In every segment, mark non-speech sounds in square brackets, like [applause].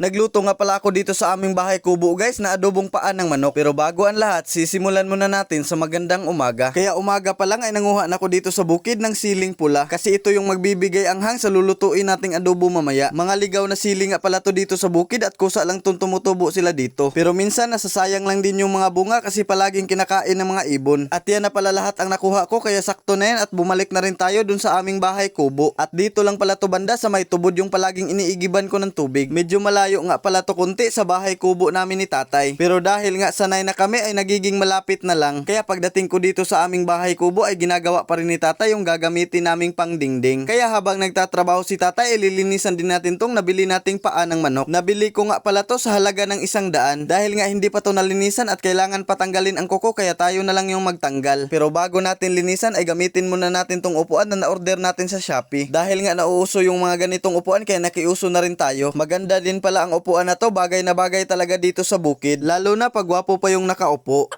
Nagluto nga pala ako dito sa aming bahay kubo guys na adobong paan ng manok. Pero bago ang lahat, sisimulan muna natin sa magandang umaga. Kaya umaga pa lang ay nanguha na ako dito sa bukid ng siling pula. Kasi ito yung magbibigay anghang sa lulutuin nating adobo mamaya. Mga ligaw na siling nga pala to dito sa bukid at kusa lang tong tumutubo sila dito. Pero minsan nasasayang lang din yung mga bunga kasi palaging kinakain ng mga ibon. At yan na pala lahat ang nakuha ko kaya sakto na yan at bumalik na rin tayo dun sa aming bahay kubo. At dito lang pala to banda sa may tubod yung palaging iniigiban ko ng tubig. Medyo malayo nga pala to kunti sa bahay kubo namin ni tatay. Pero dahil nga sanay na kami ay nagiging malapit na lang. Kaya pagdating ko dito sa aming bahay kubo ay ginagawa pa rin ni tatay yung gagamitin naming pangdingding. Kaya habang nagtatrabaho si tatay ay lilinisan din natin tong nabili nating paa ng manok. Nabili ko nga pala to sa halaga ng isang daan. Dahil nga hindi pa to nalinisan at kailangan patanggalin ang kuko kaya tayo na lang yung magtanggal. Pero bago natin linisan ay gamitin muna natin tong upuan na na-order natin sa Shopee. Dahil nga nauuso yung mga ganitong upuan kaya nakiuso na rin tayo. Maganda din pala ang upuan na to, bagay na bagay talaga dito sa bukid. Lalo na pag gwapo pa yung nakaupo.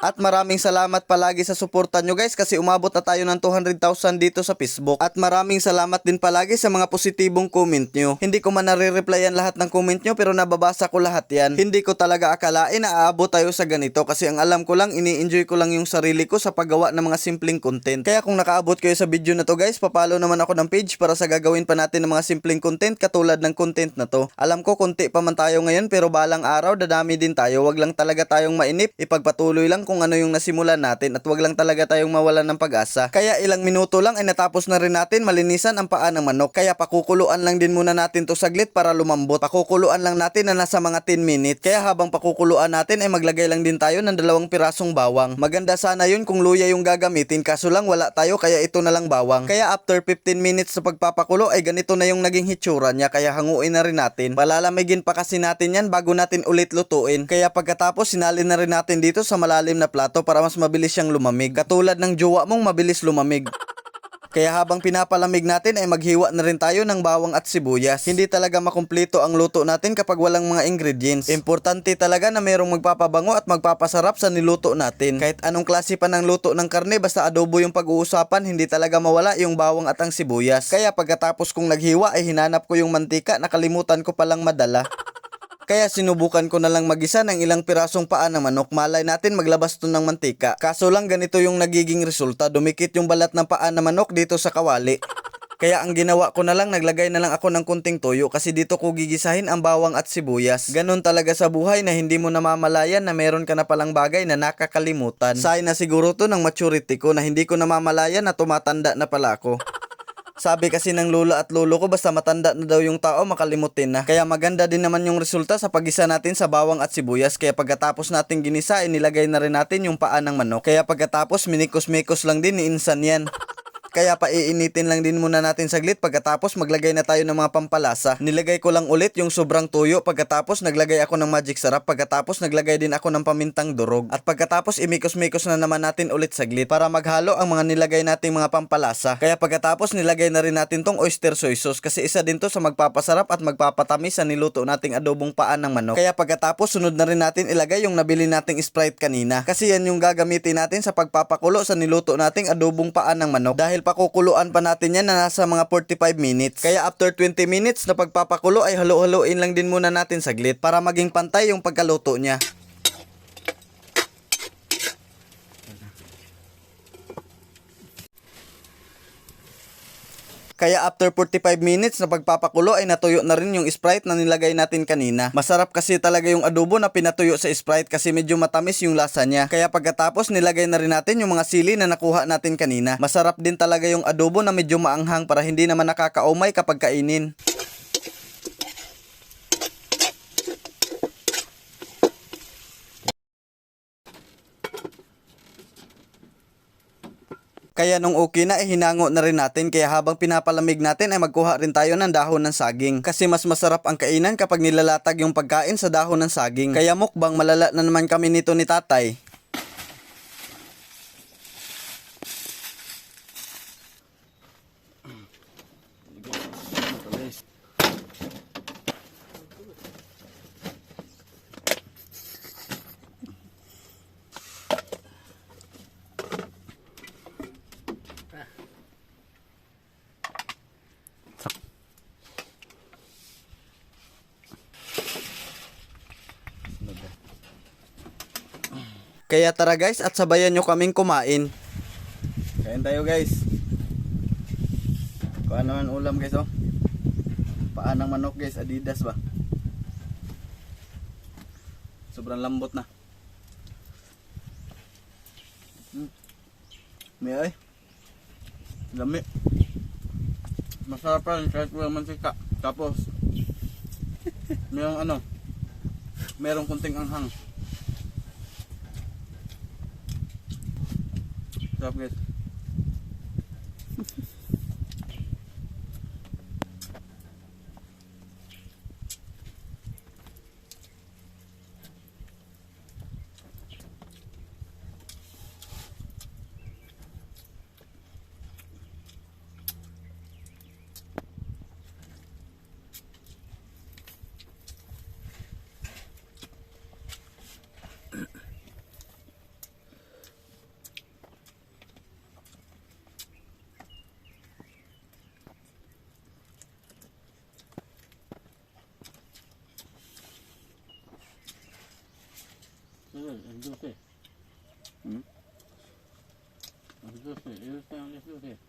At maraming salamat palagi sa suporta nyo guys kasi umabot na tayo ng 200,000 dito sa Facebook. At maraming salamat din palagi sa mga positibong comment nyo. Hindi ko man nare-replyan lahat ng comment nyo pero nababasa ko lahat yan. Hindi ko talaga akalain na aabot tayo sa ganito kasi ang alam ko lang ini-enjoy ko lang yung sarili ko sa paggawa ng mga simpleng content. Kaya kung nakaabot kayo sa video na to guys, papalo naman ako ng page para sa gagawin pa natin ng mga simpleng content katulad ng content na to. Alam ko konti pa man tayo ngayon pero balang araw dadami din tayo. Wag lang talaga tayong mainip. Ipagpatuloy lang kung ano yung nasimulan natin at wag lang talaga tayong mawalan ng pag-asa. Kaya ilang minuto lang ay natapos na rin natin malinisan ang paa ng manok. Kaya pakukuluan lang din muna natin to saglit para lumambot. Pakukuluan lang natin na nasa mga 10 minutes. Kaya habang pakukuluan natin ay maglagay lang din tayo ng dalawang pirasong bawang. Maganda sana yun kung luya yung gagamitin kaso lang wala tayo kaya ito na lang bawang. Kaya after 15 minutes sa pagpapakulo ay ganito na yung naging hitsura niya kaya hanguin na rin natin. Palalamigin pa kasi natin yan bago natin ulit lutuin. Kaya pagkatapos sinalin na rin natin dito sa malalim na plato para mas mabilis siyang lumamig. Katulad ng jowa mong mabilis lumamig. Kaya habang pinapalamig natin ay maghiwa na rin tayo ng bawang at sibuyas. Hindi talaga makumpleto ang luto natin kapag walang mga ingredients. Importante talaga na mayroong magpapabango at magpapasarap sa niluto natin. Kahit anong klase pa ng luto ng karne basta adobo yung pag-uusapan, hindi talaga mawala yung bawang at ang sibuyas. Kaya pagkatapos kong naghiwa ay hinanap ko yung mantika, nakalimutan ko palang madala. Kaya sinubukan ko na lang magisa ng ilang pirasong paa ng manok. Malay natin maglabas to ng mantika. Kaso lang ganito yung nagiging resulta. Dumikit yung balat ng paa ng manok dito sa kawali. Kaya ang ginawa ko na lang, naglagay na lang ako ng kunting toyo kasi dito ko gigisahin ang bawang at sibuyas. Ganon talaga sa buhay na hindi mo namamalayan na meron ka na palang bagay na nakakalimutan. Sign na siguro to ng maturity ko na hindi ko namamalayan na tumatanda na pala ako. Sabi kasi ng lolo at lolo ko basta matanda na daw yung tao makalimutin na. Kaya maganda din naman yung resulta sa pagisa natin sa bawang at sibuyas. Kaya pagkatapos natin ginisa, inilagay na rin natin yung paa ng manok. Kaya pagkatapos minikos-mikos lang din ni insan yan. [laughs] Kaya paiinitin lang din muna natin saglit pagkatapos maglagay na tayo ng mga pampalasa. Nilagay ko lang ulit yung sobrang tuyo pagkatapos naglagay ako ng magic sarap pagkatapos naglagay din ako ng pamintang durog. At pagkatapos imikos-mikos na naman natin ulit saglit para maghalo ang mga nilagay nating mga pampalasa. Kaya pagkatapos nilagay na rin natin tong oyster soy sauce kasi isa din to sa magpapasarap at magpapatamis sa niluto nating adobong paan ng manok. Kaya pagkatapos sunod na rin natin ilagay yung nabili nating Sprite kanina kasi yan yung gagamitin natin sa pagpapakulo sa niluto nating adobong paan ng manok dahil pakukuluan pa natin yan na nasa mga 45 minutes. Kaya after 20 minutes na pagpapakulo ay halo-haloin lang din muna natin saglit para maging pantay yung pagkaluto niya. Kaya after 45 minutes na pagpapakulo ay natuyo na rin yung Sprite na nilagay natin kanina. Masarap kasi talaga yung adobo na pinatuyo sa Sprite kasi medyo matamis yung lasa niya. Kaya pagkatapos nilagay na rin natin yung mga sili na nakuha natin kanina. Masarap din talaga yung adobo na medyo maanghang para hindi naman nakakaumay kapag kainin. Kaya nung okay na, eh, hinango na rin natin. Kaya habang pinapalamig natin, ay magkuha rin tayo ng dahon ng saging. Kasi mas masarap ang kainan kapag nilalatag yung pagkain sa dahon ng saging. Kaya mukbang malala na naman kami nito ni tatay. Kaya tara guys at sabayan nyo kaming kumain. Kain tayo guys. Kung ano ang ulam guys oh. Paan ng manok guys, adidas ba? Sobrang lambot na. Mm. May ay. Lami. Masarap pa rin kahit walang mantika. Tapos, [laughs] mayroong ano, mayroong kunting anghang. Sarap guys. Entonces, ¿Mm? entonces, ellos están en